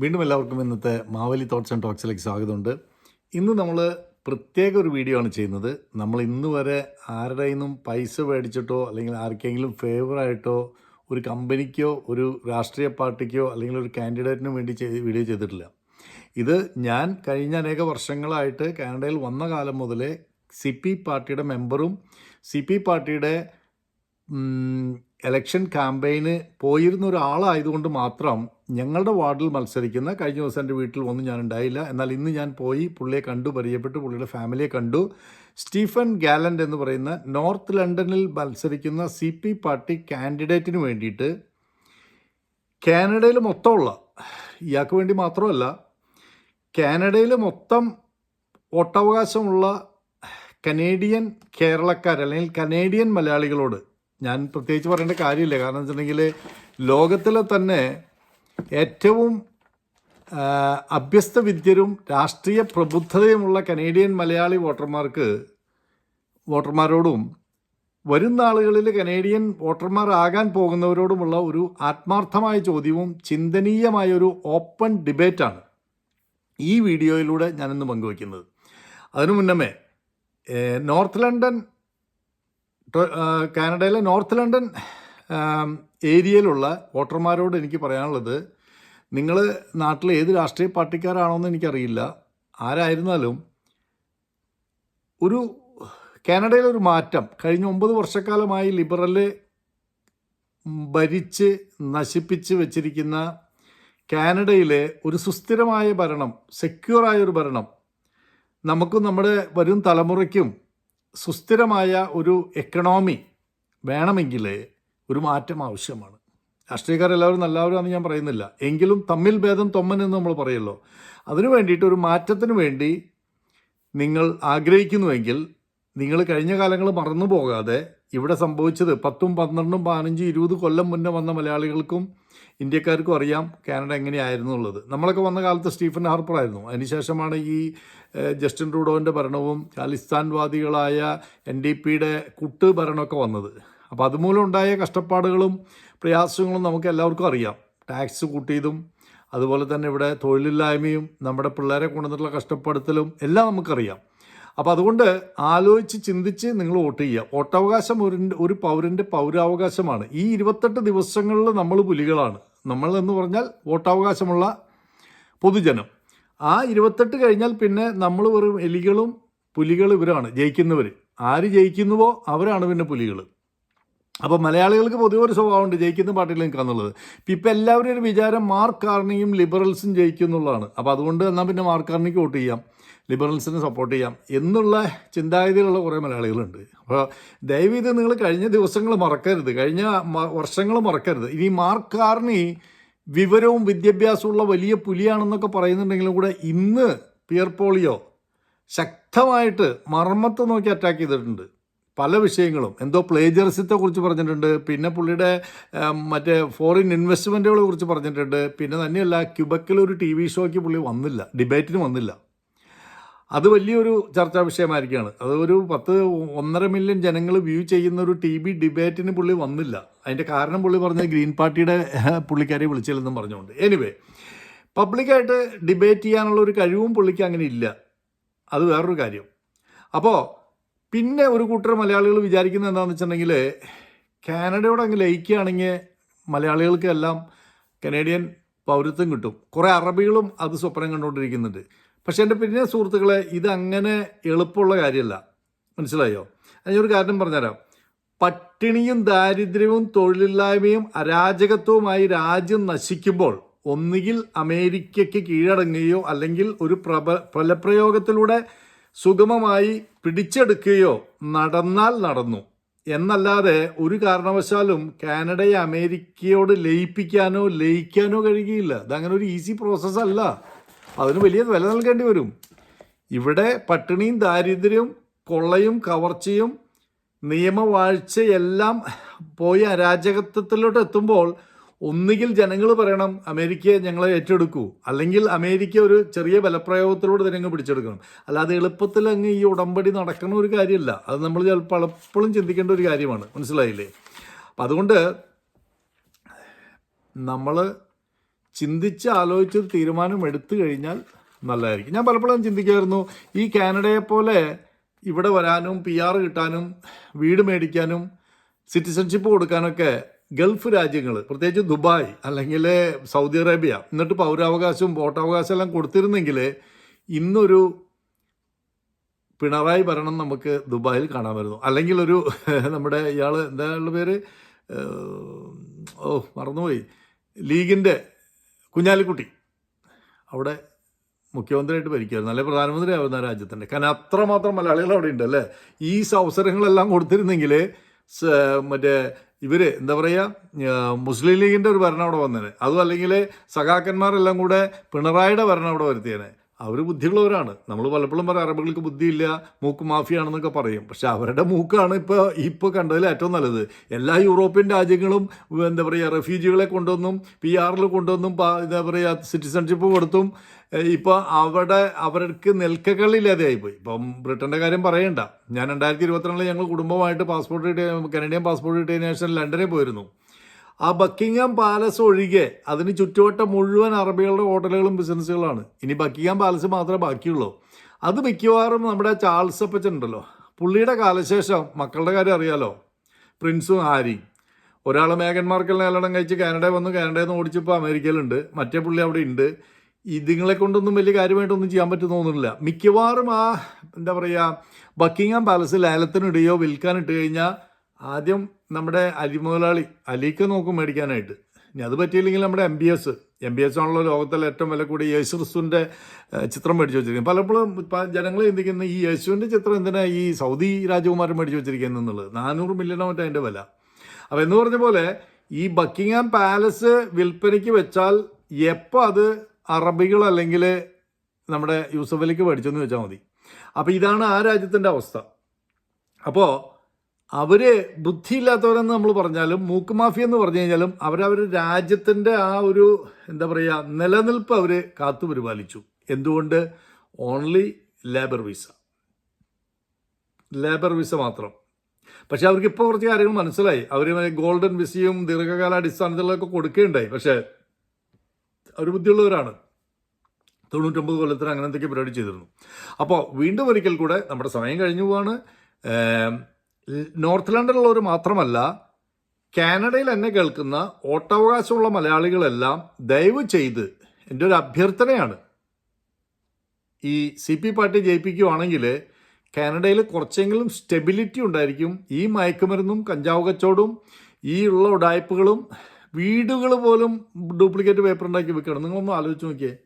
വീണ്ടും എല്ലാവർക്കും ഇന്നത്തെ മാവലി തോട്ട്സ് ആൻഡ് ടോക്സിലേക്ക് സ്വാഗതമുണ്ട്. ഇന്ന് നമ്മൾ പ്രത്യേക ഒരു വീഡിയോ ആണ് ചെയ്യുന്നത്. നമ്മൾ ഇന്ന് വരെ ആരുടെ പൈസ മേടിച്ചിട്ടോ അല്ലെങ്കിൽ ആർക്കെങ്കിലും ഫേവറായിട്ടോ ഒരു കമ്പനിക്കോ ഒരു രാഷ്ട്രീയ പാർട്ടിക്കോ അല്ലെങ്കിൽ ഒരു കാൻഡിഡേറ്റിനും വേണ്ടി വീഡിയോ ചെയ്തിട്ടില്ല. ഇത് ഞാൻ കഴിഞ്ഞ അനേക വർഷങ്ങളായിട്ട് കാനഡയിൽ വന്ന കാലം മുതലേ സി പി പാർട്ടിയുടെ മെമ്പറും സി പി പാർട്ടിയുടെ ഇലക്ഷൻ ക്യാമ്പയിന് പോയിരുന്ന ഒരാളായതുകൊണ്ട് മാത്രം ഞങ്ങളുടെ വാർഡിൽ മത്സരിക്കുന്ന കഴിഞ്ഞ ദിവസം എന്റെ വീട്ടിൽ ഒന്നും ഞാൻ ഉണ്ടായില്ല എന്നാൽ ഇന്ന് ഞാൻ പോയി പുള്ളിയെ കണ്ടു പരിചയപ്പെട്ടു പുള്ളിയുടെ ഫാമിലിയെ കണ്ടു. സ്റ്റീഫൻ ഗാലൻഡ് എന്ന് പറയുന്ന നോർത്ത് ലണ്ടനിൽ മത്സരിക്കുന്ന സി പി പാർട്ടി കാൻഡിഡേറ്റിന് വേണ്ടിയിട്ട് കാനഡയിൽ മൊത്തമുള്ള ഇയാൾക്ക് വേണ്ടി മാത്രമല്ല കാനഡയിൽ മൊത്തം വോട്ടവകാശമുള്ള കനേഡിയൻ കേരളക്കാർ അല്ലെങ്കിൽ കനേഡിയൻ മലയാളികളോട് ഞാൻ പ്രത്യേകിച്ച് പറയേണ്ട കാര്യമില്ല. കാരണം വെച്ചിട്ടുണ്ടെങ്കിൽ ലോകത്തിലെ തന്നെ ഏറ്റവും അഭ്യസ്ത വിദ്യരും രാഷ്ട്രീയ പ്രബുദ്ധതയുമുള്ള കനേഡിയൻ മലയാളി വോട്ടർമാർക്ക് വോട്ടർമാരോടും വരും നാളുകളിൽ കനേഡിയൻ വോട്ടർമാരാകാൻ പോകുന്നവരോടുമുള്ള ഒരു ആത്മാർത്ഥമായ ചോദ്യവും ചിന്തനീയമായ ഒരു ഓപ്പൺ ഡിബേറ്റാണ് ഈ വീഡിയോയിലൂടെ ഞാനിന്ന് പങ്കുവയ്ക്കുന്നത്. അതിനു മുന്നമേ നോർത്ത് ലണ്ടൻ കാനഡയിലെ നോർത്ത് ലണ്ടൻ ഏരിയയിലുള്ള വോട്ടർമാരോട് എനിക്ക് പറയാനുള്ളത് നിങ്ങൾ നാട്ടിൽ ഏത് രാഷ്ട്രീയ പാർട്ടിക്കാരാണോന്ന് എനിക്കറിയില്ല. ആരായിരുന്നാലും ഒരു കാനഡയിലെ ഒരു മാറ്റം കഴിഞ്ഞ ഒമ്പത് വർഷക്കാലമായി ലിബറൽ ഭരിച്ച് നശിപ്പിച്ച് വെച്ചിരിക്കുന്ന കാനഡയിലെ ഒരു സുസ്ഥിരമായ ഭരണം സെക്യൂറായ ഒരു ഭരണം നമുക്കും നമ്മുടെ വരും തലമുറയ്ക്കും സുസ്ഥിരമായ ഒരു എക്കണോമി വേണമെങ്കിൽ ഒരു മാറ്റം ആവശ്യമാണ്. രാഷ്ട്രീയക്കാരെല്ലാവരും നല്ലവരാണെന്ന് ഞാൻ പറയുന്നില്ല. എങ്കിലും തമ്മിൽ ഭേദം തൊമ്മൻ എന്ന് നമ്മൾ പറയുമല്ലോ. അതിനു വേണ്ടിയിട്ട് ഒരു മാറ്റത്തിന് വേണ്ടി നിങ്ങൾ ആഗ്രഹിക്കുന്നുവെങ്കിൽ നിങ്ങൾ കഴിഞ്ഞ കാലങ്ങൾ മറന്നു പോകാതെ ഇവിടെ സംഭവിച്ചത് പത്തും പന്ത്രണ്ടും പതിനഞ്ചും ഇരുപത് കൊല്ലം മുന്നേ വന്ന മലയാളികൾക്കും ഇന്ത്യക്കാർക്കും അറിയാം കാനഡ എങ്ങനെയായിരുന്നു ഉള്ളത് നമ്മളൊക്കെ വന്ന കാലത്ത് സ്റ്റീഫൻ ഹാർപ്പർ ആയിരുന്നു അതിനുശേഷമാണ് ഈ ജസ്റ്റിൻ ട്രൂഡോന്റെ ഭരണവും ഖാലിസ്ഥാൻവാദികളായ എൻ ഡി പിയുടെ കുട്ട് ഭരണമൊക്കെ വന്നത്. അപ്പോൾ അതുമൂലം ഉണ്ടായ കഷ്ടപ്പാടുകളും പ്രയാസങ്ങളും നമുക്ക് എല്ലാവർക്കും അറിയാം. ടാക്സ് കൂട്ടിയതും അതുപോലെ തന്നെ ഇവിടെ തൊഴിലില്ലായ്മയും നമ്മുടെ പിള്ളേരെ കൊണ്ടുവന്നിട്ടുള്ള കഷ്ടപ്പെടുത്തലും എല്ലാം നമുക്കറിയാം. അപ്പോൾ അതുകൊണ്ട് ആലോചിച്ച് ചിന്തിച്ച് നിങ്ങൾ വോട്ട് ചെയ്യുക. വോട്ടവകാശം ഒരു ഒരു പൗരന്റെ പൗരാവകാശമാണ്. ഈ ഇരുപത്തെട്ട് ദിവസങ്ങളിൽ നമ്മൾ പുലികളാണ്. നമ്മൾ എന്ന് പറഞ്ഞാൽ വോട്ടവകാശമുള്ള പൊതുജനം. ആ ഇരുപത്തെട്ട് കഴിഞ്ഞാൽ പിന്നെ നമ്മൾ വെറും എലികളും പുലികൾ ഇവരാണ് ജയിക്കുന്നവർ ആര് ജയിക്കുന്നുവോ അവരാണ് പിന്നെ പുലികൾ അപ്പോൾ മലയാളികൾക്ക് പൊതുവെ ഒരു സ്വഭാവമുണ്ട് ജയിക്കുന്ന പാർട്ടിയിൽ നിൽക്കാന്നുള്ളത് ഇപ്പം എല്ലാവരും ഒരു വിചാരം മാർക്ക് കാർണിയും ലിബറൽസും ജയിക്കും എന്നുള്ളതാണ്. അപ്പോൾ അതുകൊണ്ട് എന്നാൽ പിന്നെ മാർക്ക് കാർണിക്ക് വോട്ട് ചെയ്യാം. ലിബറൽസിനെ സപ്പോർട്ട് ചെയ്യാം എന്നുള്ള ചിന്താഗതിയിലുള്ള കുറേ മലയാളികളുണ്ട്. അപ്പോൾ ദയവീത് നിങ്ങൾ കഴിഞ്ഞ ദിവസങ്ങൾ മറക്കരുത്. കഴിഞ്ഞ വർഷങ്ങൾ മറക്കരുത്. ഇനി മാർക്ക് കാർണി വിവരവും വിദ്യാഭ്യാസമുള്ള വലിയ പുലിയാണെന്നൊക്കെ പറയുന്നുണ്ടെങ്കിലും കൂടെ ഇന്ന് പിയർ പോളിയോ ശക്തമായിട്ട് മർമ്മത്തെ നോക്കി അറ്റാക്ക് ചെയ്തിട്ടുണ്ട്. പല വിഷയങ്ങളും. എന്തോ പ്ലേജറിസത്തെ കുറിച്ച് പറഞ്ഞിട്ടുണ്ട്. പിന്നെ പുള്ളിയുടെ മറ്റേ ഫോറിൻ ഇൻവെസ്റ്റ്മെന്റുകളെ കുറിച്ച് പറഞ്ഞിട്ടുണ്ട്. പിന്നെ തന്നെയല്ല ക്യുബക്കിൽ ഒരു ടി വി ഷോയ്ക്ക് പുള്ളി വന്നില്ല. ഡിബേറ്റിന് വന്നില്ല. അത് വലിയൊരു ചർച്ചാ വിഷയമായിരിക്കുകയാണ് അത് ഒരു പത്ത് ഒന്നര മില്യൺ ജനങ്ങൾ വ്യൂ ചെയ്യുന്ന ഒരു ടി വി ഡിബേറ്റിന് പുള്ളി വന്നില്ല. അതിന്റെ കാരണം പുള്ളി പറഞ്ഞ ഗ്രീൻ പാർട്ടിയുടെ പുള്ളിക്കാരെ വിളിച്ചില്ലെന്നും പറഞ്ഞുകൊണ്ട്. എനിവേ പബ്ലിക്കായിട്ട് ഡിബേറ്റ് ചെയ്യാനുള്ള ഒരു കഴിവും പുള്ളിക്ക് അങ്ങനെ ഇല്ല. അത് വേറൊരു കാര്യം. അപ്പോൾ പിന്നെ ഒരു കൂട്ടർ മലയാളികൾ വിചാരിക്കുന്നത് എന്താണെന്ന് വെച്ചിട്ടുണ്ടെങ്കിൽ കാനഡയോട് അങ്ങ് ലയിക്കുകയാണെങ്കിൽ മലയാളികൾക്കെല്ലാം കനേഡിയൻ പൗരത്വം കിട്ടും. കുറേ അറബികളും അത് സ്വപ്നം കണ്ടുകൊണ്ടിരിക്കുന്നുണ്ട്. പക്ഷെ എന്റെ പിന്നെ സുഹൃത്തുക്കളെ ഇതങ്ങനെ എളുപ്പമുള്ള കാര്യമല്ല. മനസ്സിലായോ? അതിനൊരു കാരണം പറഞ്ഞുതരാം. പട്ടിണിയും ദാരിദ്ര്യവും തൊഴിലില്ലായ്മയും അരാജകത്വവുമായി രാജ്യം നശിക്കുമ്പോൾ ഒന്നുകിൽ അമേരിക്കയ്ക്ക് കീഴടങ്ങുകയോ അല്ലെങ്കിൽ ഒരു പ്രബ ഫലപ്രയോഗത്തിലൂടെ സുഗമമായി പിടിച്ചെടുക്കുകയോ നടന്നാൽ നടന്നു. എന്നല്ലാതെ ഒരു കാരണവശാലും കാനഡയെ അമേരിക്കയോട് ലയിപ്പിക്കാനോ ലയിക്കാനോ കഴിയുകയില്ല. അതങ്ങനെ ഒരു ഈസി പ്രോസസ്സല്ല അതിന് വലിയ വില നൽകേണ്ടി വരും. ഇവിടെ പട്ടിണിയും ദാരിദ്ര്യവും കൊള്ളയും കവർച്ചയും നിയമവാഴ്ചയെല്ലാം പോയി അരാജകത്വത്തിലോട്ട് എത്തുമ്പോൾ ഒന്നുകിൽ ജനങ്ങൾ പറയണം അമേരിക്കയെ ഞങ്ങളെ ഏറ്റെടുക്കൂ. അല്ലെങ്കിൽ അമേരിക്ക ഒരു ചെറിയ ബലപ്രയോഗത്തിലൂടെ ഇതിനങ്ങ് പിടിച്ചെടുക്കണം. അല്ലാതെ എളുപ്പത്തിൽ അങ്ങ് ഈ ഉടമ്പടി നടക്കുന്ന ഒരു കാര്യമല്ല. അത് നമ്മൾ പലപ്പോഴും ചിന്തിക്കേണ്ട ഒരു കാര്യമാണ്. മനസ്സിലായില്ലേ? അപ്പം അതുകൊണ്ട് നമ്മൾ ചിന്തിച്ച് ആലോചിച്ചൊരു തീരുമാനം എടുത്തു കഴിഞ്ഞാൽ നല്ലതായിരിക്കും. ഞാൻ പലപ്പോഴും ചിന്തിക്കുമായിരുന്നു ഈ കാനഡയെ പോലെ ഇവിടെ വരാനും പി ആർ കിട്ടാനും വീട് മേടിക്കാനും സിറ്റിസൺഷിപ്പ് കൊടുക്കാനൊക്കെ ഗൾഫ് രാജ്യങ്ങൾ പ്രത്യേകിച്ച് ദുബായ് അല്ലെങ്കിൽ സൗദി അറേബ്യ എന്നിട്ട് പൗരാവകാശവും വോട്ടവകാശം എല്ലാം കൊടുത്തിരുന്നെങ്കിൽ ഇന്നൊരു പിണറായി ഭരണം നമുക്ക് ദുബായിൽ കാണാമായിരുന്നു അല്ലെങ്കിൽ ഒരു നമ്മുടെ ഇയാൾ എന്താ പേര്? ഓ മറന്നുപോയി. ലീഗിന്റെ കുഞ്ഞാലിക്കുട്ടി. അവിടെ മുഖ്യമന്ത്രിയായിട്ട് ഭരിക്കുമായിരുന്നു അല്ലെ? പ്രധാനമന്ത്രി ആവുന്ന രാജ്യത്തിന്റെ കാരണം അത്രമാത്രം മലയാളികൾ അവിടെ ഉണ്ട് അല്ലേ? ഈ അവസരങ്ങളെല്ലാം കൊടുത്തിരുന്നെങ്കിൽ മറ്റേ ഇവർ എന്താ പറയുക മുസ്ലിം ലീഗിന്റെ ഒരു ഭരണം അവിടെ വന്നേനെ. അതും അല്ലെങ്കിൽ സഖാക്കന്മാരെല്ലാം കൂടെ പിണറായിയുടെ ഭരണം അവിടെ വരുത്തിയേനെ. അവർ ബുദ്ധിയുള്ളവരാണ്. നമ്മൾ പലപ്പോഴും പറയാം അറബികൾക്ക് ബുദ്ധിയില്ല മൂക്ക് മാഫിയാണെന്നൊക്കെ പറയും. പക്ഷെ അവരുടെ മൂക്കാണ് ഇപ്പോൾ ഇപ്പോൾ കണ്ടതിൽ ഏറ്റവും നല്ലത്. എല്ലാ യൂറോപ്യൻ രാജ്യങ്ങളും എന്താ പറയുക റെഫ്യൂജികളെ കൊണ്ടുവന്നും പി ആറിൽ കൊണ്ടുവന്നും എന്താ പറയുക സിറ്റിസൺഷിപ്പ് കൊടുത്തും ഇപ്പോൾ അവിടെ അവർക്ക് നെൽക്കകളില്ലാതെയായി പോയി ഇപ്പം ബ്രിട്ടന്റെ കാര്യം പറയണ്ട. ഞാൻ രണ്ടായിരത്തി ഇരുപത്തിരണ്ടിൽ ഞങ്ങൾ കുടുംബമായിട്ട് പാസ്പോർട്ട് കിട്ടിയ കനേഡിയൻ പാസ്പോർട്ട് കിട്ടിയതിനു ശേഷം ലണ്ടനിൽ പോയിരുന്നു. ആ ബക്കിംഗാം പാലസ് ഒഴികെ അതിന് ചുറ്റുവട്ടം മുഴുവൻ അറബികളുടെ ഹോട്ടലുകളും ബിസിനസ്സുകളാണ്. ഇനി ബക്കിംഗം പാലസ് മാത്രമേ ബാക്കിയുള്ളൂ. അത് മിക്കവാറും നമ്മുടെ ചാൾസ് അപ്പച്ചൻ ഉണ്ടല്ലോ. പുള്ളിയുടെ കാലശേഷം മക്കളുടെ കാര്യം അറിയാലോ? പ്രിൻസും ഹാരി. ഒരാൾ മേഘൻ മാർക്കലിനെ കല്യാണം കഴിച്ച് കാനഡ വന്നു. കാനഡയിൽ നിന്ന് ഓടിച്ചപ്പോൾ അമേരിക്കയിലുണ്ട്. മറ്റേ പുള്ളി അവിടെ ഉണ്ട്. ഇതുങ്ങളെ കൊണ്ടൊന്നും വലിയ കാര്യമായിട്ടൊന്നും ചെയ്യാൻ പറ്റുന്ന തോന്നുന്നില്ല. മിക്കവാറും ആ എന്താ പറയുക ബക്കിംഗാം പാലസ് ലേലത്തിനിടുകയോ വിൽക്കാനിട്ട് കഴിഞ്ഞാൽ ആദ്യം നമ്മുടെ അലി മുതലാളി അലിക്ക് നോക്കും മേടിക്കാനായിട്ട്. ഇനി അത് പറ്റിയില്ലെങ്കിൽ നമ്മുടെ M B S M B S ആണല്ലോ ലോകത്തിലെ ഏറ്റവും വില കൂടി യേശു ക്രിസ്തുവിന്റെ ചിത്രം മേടിച്ചു വെച്ചിരിക്കുന്നത്. പലപ്പോഴും ജനങ്ങൾ ചിന്തിക്കുന്ന ഈ യേശുവിന്റെ ചിത്രം എന്തിനാ ഈ സൗദി രാജകുമാരൻ മേടിച്ചു വെച്ചിരിക്കുന്നത് എന്നുള്ളത്? നാനൂറ് മില്യണോ മറ്റേ അതിന്റെ വില. അപ്പോൾ എന്ന് പറഞ്ഞ പോലെ ഈ ബക്കിംഗാം പാലസ് വിൽപ്പനയ്ക്ക് വെച്ചാൽ എപ്പോൾ അത് അറബികൾ അല്ലെങ്കിൽ നമ്മുടെ യൂസഫലിക്ക് മേടിച്ചെന്ന് വെച്ചാൽ മതി. അപ്പോൾ ഇതാണ് ആ രാജ്യത്തിന്റെ അവസ്ഥ. അപ്പോൾ അവർ ബുദ്ധിയില്ലാത്തവരെന്ന് നമ്മൾ പറഞ്ഞാലും മൂക്ക് മാഫിയ എന്ന് പറഞ്ഞു കഴിഞ്ഞാലും അവരവർ രാജ്യത്തിന്റെ ആ ഒരു എന്താ പറയുക നിലനിൽപ്പ് അവർ കാത്തു പരിപാലിച്ചു. എന്തുകൊണ്ട്? Only labour visa labour visa മാത്രം. പക്ഷെ അവർക്ക് ഇപ്പോൾ കുറച്ച് കാര്യങ്ങൾ മനസ്സിലായി. അവർ ഗോൾഡൻ വിസയും ദീർഘകാല അടിസ്ഥാനത്തിലൊക്കെ കൊടുക്കുകയുണ്ടായി. പക്ഷേ അവർ ബുദ്ധിയുള്ളവരാണ്. തൊണ്ണൂറ്റൊമ്പത് കൊല്ലത്തിന് അങ്ങനെ എന്തൊക്കെ പരിപാടി ചെയ്തിരുന്നു. അപ്പോൾ വീണ്ടും ഒരിക്കൽ കൂടെ നമ്മുടെ സമയം കഴിഞ്ഞു പോവാണ്. നോർത്ത് ലണ്ടനിലുള്ളവർ മാത്രമല്ല കാനഡയിൽ എന്നെ കേൾക്കുന്ന ഓട്ടവകാശമുള്ള മലയാളികളെല്ലാം ദയവ് ചെയ്ത് എന്റെ ഒരു അഭ്യർത്ഥനയാണ്. ഈ സി പി പാർട്ടി ജയിപ്പിക്കുകയാണെങ്കിൽ കാനഡയിൽ കുറച്ചെങ്കിലും സ്റ്റെബിലിറ്റി ഉണ്ടായിരിക്കും. ഈ മയക്കുമരുന്നും കഞ്ചാവ് കച്ചവടവും ഈ ഉള്ള ഉടായ്പകളും വീടുകൾ പോലും ഡ്യൂപ്ലിക്കേറ്റ് പേപ്പർ ഉണ്ടാക്കി വെക്കണം. നിങ്ങളൊന്ന് ആലോചിച്ച് നോക്കിയേ.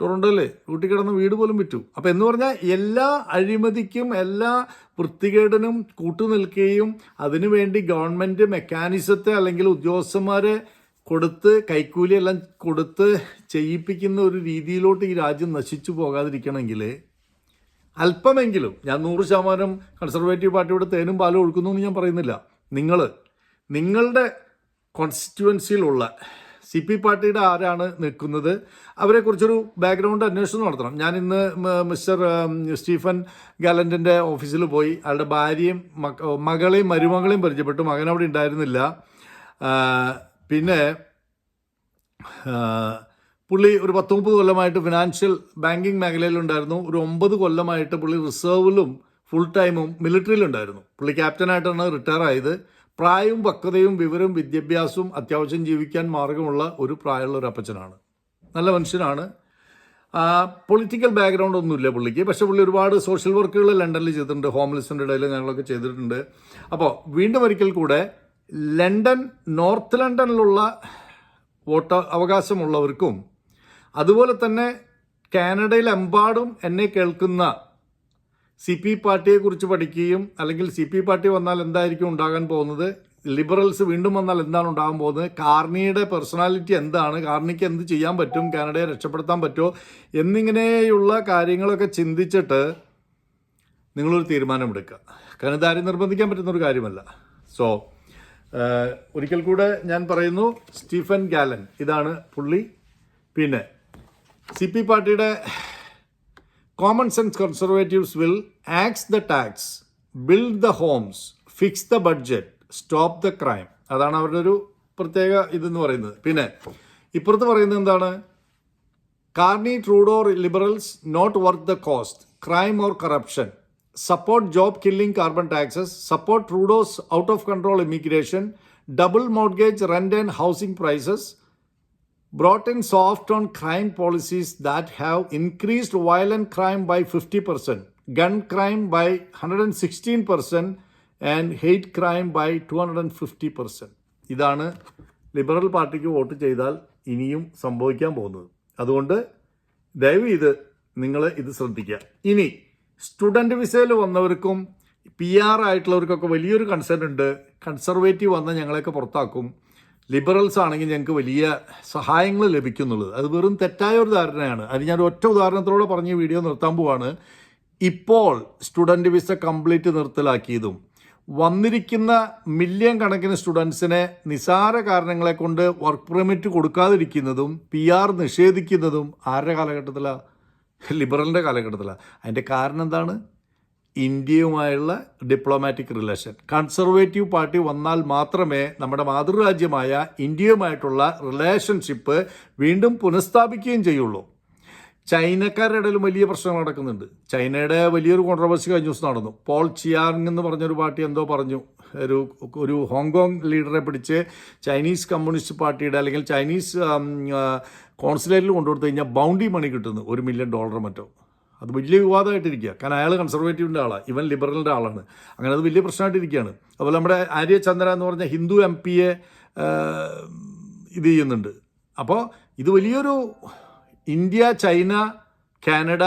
ടൊറന്റോയിലെ കൂട്ടി കിടന്ന് വീട് പോലും വിറ്റു. അപ്പോൾ എന്ന് പറഞ്ഞാൽ എല്ലാ അഴിമതിക്കും എല്ലാ വൃത്തികേടനും കൂട്ടുനിൽക്കുകയും അതിനുവേണ്ടി ഗവൺമെന്റ് മെക്കാനിസത്തെ അല്ലെങ്കിൽ ഉദ്യോഗസ്ഥന്മാരെ കൊടുത്ത് കൈക്കൂലി എല്ലാം കൊടുത്ത് ചെയ്യിപ്പിക്കുന്ന ഒരു രീതിയിലോട്ട് ഈ രാജ്യം നശിച്ചു പോകാതിരിക്കണമെങ്കിൽ അല്പമെങ്കിലും ഞാൻ നൂറ് ശതമാനം കൺസർവേറ്റീവ് പാർട്ടിയുടെ തേനും പാലും ഒഴുക്കുന്നു എന്ന് ഞാൻ പറയുന്നില്ല. നിങ്ങൾ നിങ്ങളുടെ കോൺസ്റ്റിറ്റ്യുവൻസിയിലുള്ള സി പി പാർട്ടിയുടെ ആരാണ് നിൽക്കുന്നത്? അവരെക്കുറിച്ചൊരു ബാക്ക്ഗ്രൗണ്ട് അന്വേഷണം നടത്തണം. ഞാൻ ഇന്ന് മിസ്റ്റർ സ്റ്റീഫൻ ഗാലന്റിന്റെ ഓഫീസിൽ പോയി. അയാളുടെ ഭാര്യയും മകളെയും മരുമകളെയും പരിചയപ്പെട്ടു. മകൻ അവിടെ ഉണ്ടായിരുന്നില്ല. പിന്നെ പുള്ളി ഒരു പത്ത് മുപ്പത് കൊല്ലമായിട്ട് ഫിനാൻഷ്യൽ ബാങ്കിങ് മേഖലയിലുണ്ടായിരുന്നു. ഒരു ഒമ്പത് കൊല്ലമായിട്ട് പുള്ളി റിസർവിലും ഫുൾ ടൈമും മിലിറ്ററിയിലുണ്ടായിരുന്നു പുള്ളി ക്യാപ്റ്റനായിട്ടാണ് റിട്ടയർ ആയത് പ്രായവും പക്വതയും വിവരവും വിദ്യാഭ്യാസവും അത്യാവശ്യം ജീവിക്കാൻ മാർഗമുള്ള ഒരു പ്രായമുള്ള ഒരു അപ്പച്ചനാണ്. നല്ല മനുഷ്യനാണ്. പൊളിറ്റിക്കൽ ബാക്ക്ഗ്രൗണ്ട് ഒന്നുമില്ല പുള്ളിക്ക്. പക്ഷേ പുള്ളി ഒരുപാട് സോഷ്യൽ വർക്കുകൾ ലണ്ടനിൽ ചെയ്തിട്ടുണ്ട് ഹോംലെസിന്റെ ഇടയിൽ ഞങ്ങളൊക്കെ ചെയ്തിട്ടുണ്ട്. അപ്പോൾ വീണ്ടും ഒരിക്കൽ കൂടെ ലണ്ടൻ നോർത്ത് ലണ്ടനിലുള്ള വോട്ട അവകാശമുള്ളവർക്കും അതുപോലെ തന്നെ കാനഡയിലെമ്പാടും എന്നെ കേൾക്കുന്ന സി പി പാർട്ടിയെക്കുറിച്ച് പഠിക്കുകയും അല്ലെങ്കിൽ സി പി പാർട്ടി വന്നാൽ എന്തായിരിക്കും ഉണ്ടാകാൻ പോകുന്നത്? ലിബറൽസ് വീണ്ടും വന്നാൽ എന്താണ് ഉണ്ടാകാൻ പോകുന്നത്? കാർണിയുടെ പേഴ്സണാലിറ്റി എന്താണ്? കാർണിക്ക് എന്ത് ചെയ്യാൻ പറ്റും? കാനഡയെ രക്ഷപ്പെടുത്താൻ പറ്റുമോ? എന്നിങ്ങനെയുള്ള കാര്യങ്ങളൊക്കെ ചിന്തിച്ചിട്ട് നിങ്ങളൊരു തീരുമാനമെടുക്കുക. കാരണം ഇതാരും നിർബന്ധിക്കാൻ പറ്റുന്ന ഒരു കാര്യമല്ല. സോ ഒരിക്കൽ കൂടെ ഞാൻ പറയുന്നു സ്റ്റീഫൻ ഗാലൻ ഇതാണ് പുള്ളി. പിന്നെ സി പി പാർട്ടിയുടെ common sense Conservatives will axe the tax build the homes fix the budget stop the crime അതാണ് അവരുടെ ഒരു പ്രത്യേക ഇതെന്ന് പറയുന്നത്. പിന്നെ ഇപ്പുറത്ത് പറയുന്നത് എന്താണ്? Carney Trudeau Liberals not worth the cost crime or corruption support job killing carbon taxes support Trudeau's out of control immigration double mortgage rent and housing prices brought in soft on crime policies that have increased violent crime by 50%, gun crime by 116%, and hate crime by 250%. ഇതാണ് Liberal പാർട്ടിക്ക് vote ചെയ്താൽ ഇനിയും സംഭവിക്കാൻ പോകുന്നത്. അതുകൊണ്ട് ദയവ് ഇത് നിങ്ങൾ ഇത് ശ്രദ്ധിക്കുക. ഇനി സ്റ്റുഡന്റ് വിസയിൽ വന്നവർക്കും പി ആർ ആയിട്ടുള്ളവർക്കൊക്കെ വലിയൊരു കൺസേൺ ഉണ്ട്. കൺസർവേറ്റീവ് വന്നാൽ ഞങ്ങളെയൊക്കെ പുറത്താക്കും. ലിബറൽസ് ആണെങ്കിൽ ഞങ്ങൾക്ക് വലിയ സഹായങ്ങൾ ലഭിക്കുന്നുള്ളത്. അത് വെറും തെറ്റായ ഒരു ധാരണയാണ്. അത് ഞാൻ ഒറ്റ ഉദാഹരണത്തിലൂടെ പറഞ്ഞ് വീഡിയോ നിർത്താൻ പോവാണ്. ഇപ്പോൾ സ്റ്റുഡന്റ് വിസ കംപ്ലീറ്റ് നിർത്തലാക്കിയതും വന്നിരിക്കുന്ന മില്യൺ കണക്കിന് സ്റ്റുഡൻസിനെ നിസാര കാരണങ്ങളെ കൊണ്ട് വർക്ക് പെർമിറ്റ് കൊടുക്കാതിരിക്കുന്നതും പി ആർ നിഷേധിക്കുന്നതും ആരുടെ കാലഘട്ടത്തിലാണ് ലിബറലിന്റെ കാലഘട്ടത്തിലാണ് അതിന്റെ കാരണം എന്താണ്? ഇന്ത്യയുമായുള്ള ഡിപ്ലോമാറ്റിക് റിലേഷൻ കൺസർവേറ്റീവ് പാർട്ടി വന്നാൽ മാത്രമേ നമ്മുടെ മാതൃരാജ്യമായ ഇന്ത്യയുമായിട്ടുള്ള റിലേഷൻഷിപ്പ് വീണ്ടും പുനഃസ്ഥാപിക്കുകയും ചെയ്യുള്ളൂ. ചൈനക്കാരുടെ ഇടയിലും വലിയ പ്രശ്നങ്ങൾ നടക്കുന്നുണ്ട്. ചൈനയുടെ വലിയൊരു കോൺട്രവേഴ്സി കഴിഞ്ഞ ദിവസം നടന്നു. പോൾ ചിയാങ് എന്ന് പറഞ്ഞൊരു പാർട്ടി എന്തോ പറഞ്ഞു. ഒരു ഒരു ഹോങ്കോങ് ലീഡറെ പിടിച്ച് ചൈനീസ് കമ്മ്യൂണിസ്റ്റ് പാർട്ടിയുടെ അല്ലെങ്കിൽ ചൈനീസ് കോൺസുലേറ്റിൽ കൊണ്ടുകൊടുത്തു കഴിഞ്ഞാൽ ബൗണ്ടി മണി കിട്ടുന്നു. ഒരു മില്യൺ ഡോളർ മറ്റോ. അത് വലിയ വിവാദമായിട്ടിരിക്കുക. കാരണം അയാൾ കൺസർവേറ്റീവിന്റെ ആളാണ് ഇവൻ ലിബറലിന്റെ ആളാണ്. അങ്ങനെ അത് വലിയ പ്രശ്നമായിട്ടിരിക്കുകയാണ്. അതുപോലെ നമ്മുടെ ആര്യ ചന്ദ്ര എന്ന് പറഞ്ഞ ഹിന്ദു എം പിയെ ഇത് ചെയ്യുന്നുണ്ട്. അപ്പോൾ ഇത് വലിയൊരു ഇന്ത്യ ചൈന കാനഡ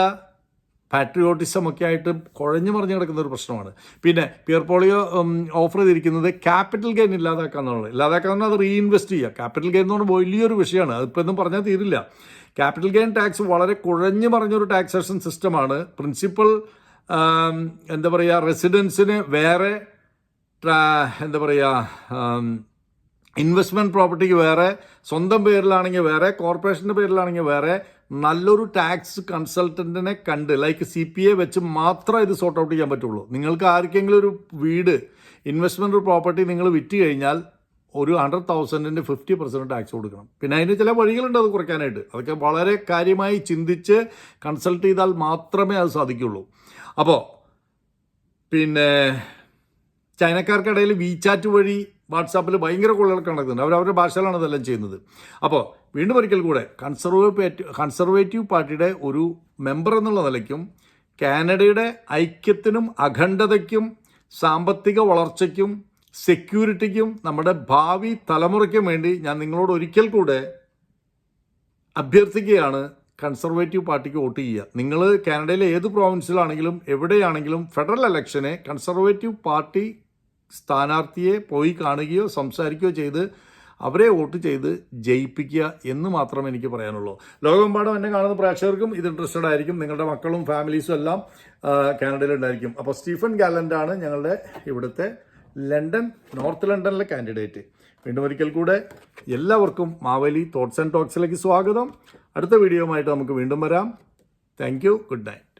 പാട്രിയോട്ടിസം ഒക്കെ ആയിട്ട് കുഴഞ്ഞു മറിഞ്ഞു കിടക്കുന്ന ഒരു പ്രശ്നമാണ്. പിന്നെ പിയർ പോളിയോ ഓഫർ ചെയ്തിരിക്കുന്നത് ക്യാപിറ്റൽ ഗെയിൻ ഇല്ലാതാക്കാന്നുള്ളത്. ഇല്ലാതാക്കാന്ന് അത് റീഇൻവെസ്റ്റ് ചെയ്യുക. ക്യാപിറ്റൽ ഗെയിൻ എന്ന് പറഞ്ഞാൽ വലിയൊരു വിഷയമാണ്. അതിപ്പോൾ ഒന്നും പറഞ്ഞാൽ തീരില്ല. ക്യാപിറ്റൽ ഗെയിൻ ടാക്സ് വളരെ കുഴഞ്ഞു മറിഞ്ഞൊരു ടാക്സേഷൻ സിസ്റ്റമാണ്. പ്രിൻസിപ്പൽ എന്താ പറയുക റെസിഡൻസിന് വേറെ എന്താ പറയുക ഇൻവെസ്റ്റ്മെന്റ് പ്രോപ്പർട്ടിക്ക് വേറെ സ്വന്തം പേരിലാണെങ്കിൽ വേറെ കോർപ്പറേഷന്റെ പേരിലാണെങ്കിൽ വേറെ നല്ലൊരു ടാക്സ് കൺസൾട്ടന്റിനെ കണ്ട് ലൈക്ക് സി പി എ വെച്ച് മാത്രമേ ഇത് സോർട്ട് ഔട്ട് ചെയ്യാൻ പറ്റുള്ളൂ. നിങ്ങൾക്ക് ആർക്കെങ്കിലും ഒരു വീട് ഇൻവെസ്റ്റ്മെന്റ് പ്രോപ്പർട്ടി നിങ്ങൾ വിറ്റ് കഴിഞ്ഞാൽ ഒരു ഹൺഡ്രഡ് തൗസൻഡിന്റെ ഫിഫ്റ്റി പെർസെന്റ് ടാക്സ് കൊടുക്കണം. പിന്നെ അതിന് ചില വഴികളുണ്ട് അത് കുറയ്ക്കാനായിട്ട്. അതൊക്കെ വളരെ കാര്യമായി ചിന്തിച്ച് കൺസൾട്ട് ചെയ്താൽ മാത്രമേ അത് സാധിക്കുള്ളൂ. അപ്പോൾ പിന്നെ ചൈനക്കാർക്കിടയിൽ വി ചാറ്റ് വഴി വാട്സാപ്പിൽ ഭയങ്കര കൊള്ളകളൊക്കെ നടക്കുന്നുണ്ട് അവർ അവരുടെ ഭാഷയിലാണ് ഇതെല്ലാം ചെയ്യുന്നത്. അപ്പോൾ വീണ്ടും ഒരിക്കൽ കൂടെ കൺസർവേറ്റീവ് കൺസർവേറ്റീവ് പാർട്ടിയുടെ ഒരു മെമ്പർ എന്നുള്ള നിലയ്ക്കും കാനഡയുടെ ഐക്യത്തിനും അഖണ്ഡതയ്ക്കും സാമ്പത്തിക വളർച്ചയ്ക്കും സെക്യൂരിറ്റിക്കും നമ്മുടെ ഭാവി തലമുറയ്ക്കും വേണ്ടി ഞാൻ നിങ്ങളോട് ഒരിക്കൽ കൂടെ അഭ്യർത്ഥിക്കുകയാണ് കൺസർവേറ്റീവ് പാർട്ടിക്ക് വോട്ട് ചെയ്യുക. നിങ്ങൾ കാനഡയിലെ ഏത് പ്രോവിൻസിലാണെങ്കിലും എവിടെയാണെങ്കിലും ഫെഡറൽ ഇലക്ഷനെ കൺസർവേറ്റീവ് പാർട്ടി സ്ഥാനാർത്ഥിയെ പോയി കാണുകയോ സംസാരിക്കുകയോ ചെയ്ത് അവരെ വോട്ട് ചെയ്ത് ജയിപ്പിക്കുക എന്ന് മാത്രമേ എനിക്ക് പറയാനുള്ളൂ. ലോകമെമ്പാടും എന്നെ കാണുന്ന പ്രേക്ഷകർക്കും ഇത് ഇൻട്രസ്റ്റഡ് ആയിരിക്കും. നിങ്ങളുടെ മക്കളും ഫാമിലീസും എല്ലാം കാനഡയിലുണ്ടായിരിക്കും. അപ്പോൾ സ്റ്റീഫൻ ഗാലന്റാണ് ഞങ്ങളുടെ ഇവിടുത്തെ ലണ്ടൻ നോർത്ത് ലണ്ടനിലെ കാൻഡിഡേറ്റ്. വീണ്ടും ഒരിക്കൽ കൂടെ എല്ലാവർക്കും മാവേലി തോട്ട്സ് ആൻഡ് ടോക്സിലേക്ക് സ്വാഗതം. അടുത്ത വീഡിയോയുമായിട്ട് നമുക്ക് വീണ്ടും വരാം. Thank good night.